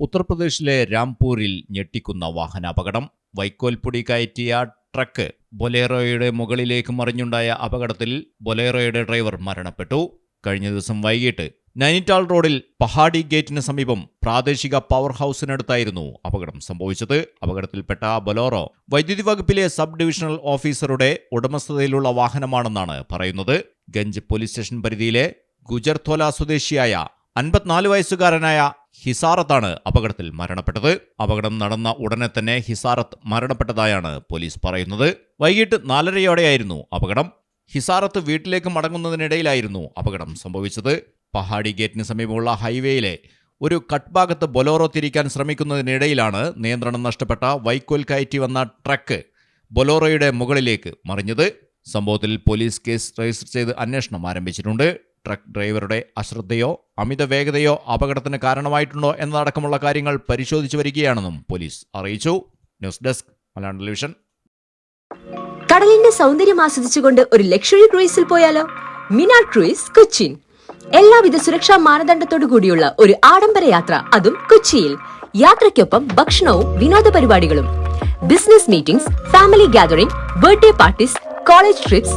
ഉത്തർപ്രദേശിലെ രാംപൂരിൽ ഞെട്ടിക്കുന്ന വാഹനാപകടം. വൈക്കോൽപ്പൊടി കയറ്റിയ ട്രക്ക് ബൊലേറോയുടെ മുകളിലേക്ക് മറിഞ്ഞുണ്ടായ അപകടത്തിൽ ബൊലേറോയുടെ ഡ്രൈവർ മരണപ്പെട്ടു. കഴിഞ്ഞ ദിവസം വൈകിട്ട് നൈനിറ്റാൾ റോഡിൽ പഹാഡി ഗേറ്റിന് സമീപം പ്രാദേശിക പവർ ഹൗസിനടുത്തായിരുന്നു അപകടം സംഭവിച്ചത്. അപകടത്തിൽപ്പെട്ട ബൊലോറോ വൈദ്യുതി വകുപ്പിലെ സബ് ഡിവിഷണൽ ഓഫീസറുടെ ഉടമസ്ഥതയിലുള്ള വാഹനമാണെന്നാണ് പറയുന്നത്. ഗഞ്ച് പോലീസ് സ്റ്റേഷൻ പരിധിയിലെ ഗുജർത്തോല സ്വദേശിയായ അൻപത്തിനാല് വയസ്സുകാരനായ ഹിസാറത്താണ് അപകടത്തിൽ മരണപ്പെട്ടത്. അപകടം നടന്ന ഉടനെ തന്നെ ഹിസാറത്ത് മരണപ്പെട്ടതായാണ് പോലീസ് പറയുന്നത്. വൈകിട്ട് നാലരയോടെയായിരുന്നു അപകടം. ഹിസാറത്ത് വീട്ടിലേക്ക് മടങ്ങുന്നതിനിടയിലായിരുന്നു അപകടം സംഭവിച്ചത്. പഹാഡി ഗേറ്റിന് സമീപമുള്ള ഹൈവേയിലെ ഒരു കട്ട് ഭാഗത്ത് ബൊലോറോ തിരിക്കാൻ ശ്രമിക്കുന്നതിനിടയിലാണ് നിയന്ത്രണം നഷ്ടപ്പെട്ട വൈക്കോൽ കയറ്റി വന്ന ട്രക്ക് ബൊലോറോയുടെ മുകളിലേക്ക് മറിഞ്ഞത്. സംഭവത്തിൽ പോലീസ് കേസ് രജിസ്റ്റർ ചെയ്ത് അന്വേഷണം ആരംഭിച്ചിട്ടുണ്ട്. ട്രക്ക് ഡ്രൈവറുടെ അശ്രദ്ധയോ അമിത വേഗതയോ അപകടത്തിന് കാരണമായിട്ടുണ്ടോ എന്നതടക്കമുള്ള കാര്യങ്ങൾ പരിശോധിച്ചു വരികയാണെന്നും പോലീസ് അറിയിച്ചു. News desk Malayalam television. കടലിന്റെ സൗന്ദര്യം ആസ്വദിച്ചുകൊണ്ട് ഒരു ലക്ഷറി ക്രൂയിസിൽ പോയാലോ? മിനാ ക്രൂയിസ് കൊച്ചിൻ എല്ലാവിധ സുരക്ഷാ മാനദണ്ഡത്തോടു കൂടിയുള്ള ഒരു ആഡംബര യാത്ര അതും കൊച്ചിയിൽ. യാത്രയ്ക്കൊപ്പം ഭക്ഷണവും വിനോദ പരിപാടികളും. Business meetings family gathering birthday parties college trips